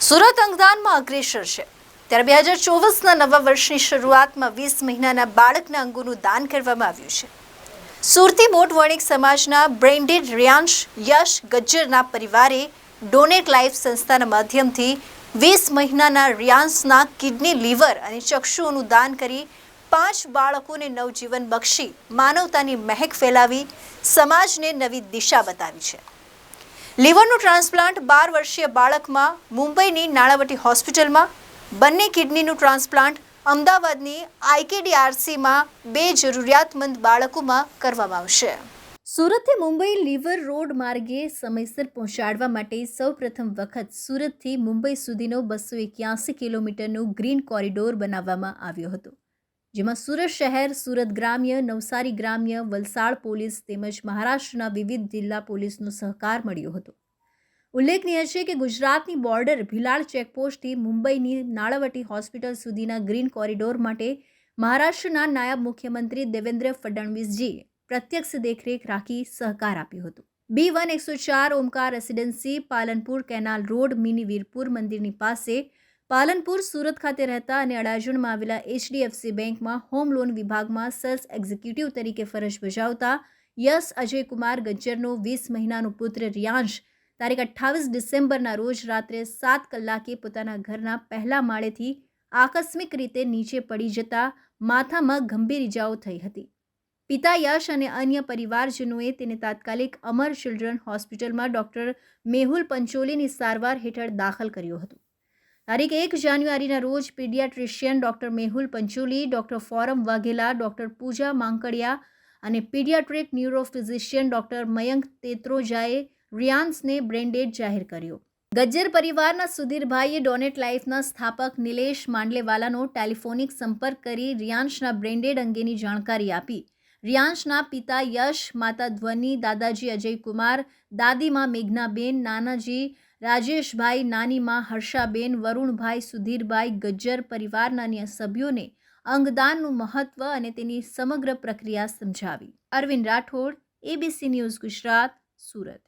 સુરત અંગદાનમાં અગ્રેસર છે. ત્યારે બે હજાર ચોવીસના નવા વર્ષની શરૂઆતમાં વીસ મહિનાના બાળકના અંગોનું દાન કરવામાં આવ્યું છે. સુરતી બોટ વણિક સમાજના બ્રેન્ડેડ રિયાંશ યશ ગજ્જરના પરિવારે ડોનેટ લાઈફ સંસ્થાના માધ્યમથી વીસ મહિનાના રિયાંશના કિડની લીવર અને ચક્ષુઓનું દાન કરી પાંચ બાળકોને નવજીવન બક્ષી માનવતાની મહેક ફેલાવી સમાજને નવી દિશા બતાવી છે. લીવરનું ટ્રાન્સપ્લાન્ટ બાર વર્ષીય બાળકમાં મુંબઈની નાણાવટી હોસ્પિટલમાં. બંને કિડનીનું ટ્રાન્સપ્લાન્ટ અમદાવાદની આઈકેડીઆરસીમાં બે જરૂરિયાતમંદ બાળકોમાં કરવામાં આવશે. સુરતથી મુંબઈ લીવર રોડ માર્ગે સમયસર પહોંચાડવા માટે સૌપ્રથમ વખત સુરતથી મુંબઈ સુધીનો બસો એક્યાસી કિલોમીટરનું ગ્રીન કોરિડોર બનાવવામાં આવ્યો હતો. જેમાં સુરત શહેર, સુરત ગ્રામ્ય, નવસારી ગ્રામ્ય, વલસાડ પોલીસ તેમજ મહારાષ્ટ્રના વિવિધ જિલ્લા પોલીસનો સહકાર મળ્યો હતો. ઉલ્લેખનીય છે કે ગુજરાતની બોર્ડર ભિલાડ ચેકપોસ્ટથી મુંબઈની નાણાવટી હોસ્પિટલ સુધીના ગ્રીન કોરિડોર માટે મહારાષ્ટ્રના નાયબ મુખ્યમંત્રી દેવેન્દ્ર ફડણવીસજીએ પ્રત્યક્ષ દેખરેખ રાખી સહકાર આપ્યો હતો. બી વન એકસો ચાર Omkar residency Palanpur canal road, mini Virpur મંદિરની પાસે પાલનપુર સુરત ખાતે રહેતા અને અડાજણમાં આવેલા એચડીએફસી બેંકમાં હોમ લોન વિભાગમાં સેલ્સ એક્ઝિક્યુટિવ તરીકે ફરજ બજાવતા યશ અજયકુમાર ગજ્જરનો વીસ મહિનાનો પુત્ર રિયાંશ તારીખ અઠ્ઠાવીસ ડિસેમ્બરના રોજ રાત્રે સાત કલાકે પોતાના ઘરના પહેલા માળેથી આકસ્મિક રીતે નીચે પડી જતા માથામાં ગંભીર ઇજાઓ થઈ હતી. પિતા યશ અને અન્ય પરિવારજનોએ તેને તાત્કાલિક અમર ચિલ્ડ્રન હોસ્પિટલમાં ડૉક્ટર મેહુલ પંચોલીની સારવાર હેઠળ દાખલ કર્યો હતો. તારીખ એક જાન્યુઆરીના રોજ paediatrician doctor Mehul Pancholi, doctor Foram Vaghela, doctor Pooja Mankadia અને પીડિયાટ્રિક ન્યુરોફિઝિશિયન ડૉક્ટર મયંક તેત્રોજાએ રિયાન્સને બ્રેન્ડેડ જાહેર કર્યો. ગજ્જર પરિવારના સુધીરભાઈએ ડોનેટ લાઈફના સ્થાપક નિલેશ માંડલેવાલાનો ટેલિફોનિક સંપર્ક કરી રિયાંશના બ્રેન્ડેડ અંગેની જાણકારી આપી. રિયાંશના પિતા યશ, માતા ધ્વનિ, દાદાજી અજયકુમાર દાદીમાં મેઘનાબેન, નાનાજી રાજેશભાઈ, નાનીમાં હર્ષાબેન, વરુણભાઈ સુધીરભાઈ, ગજ્જર પરિવારના અન્ય સભ્યોને અંગદાનનું મહત્વ અને તેની સમગ્ર પ્રક્રિયા સમજાવી. Arvind Rathod ABC news Gujarat, Surat.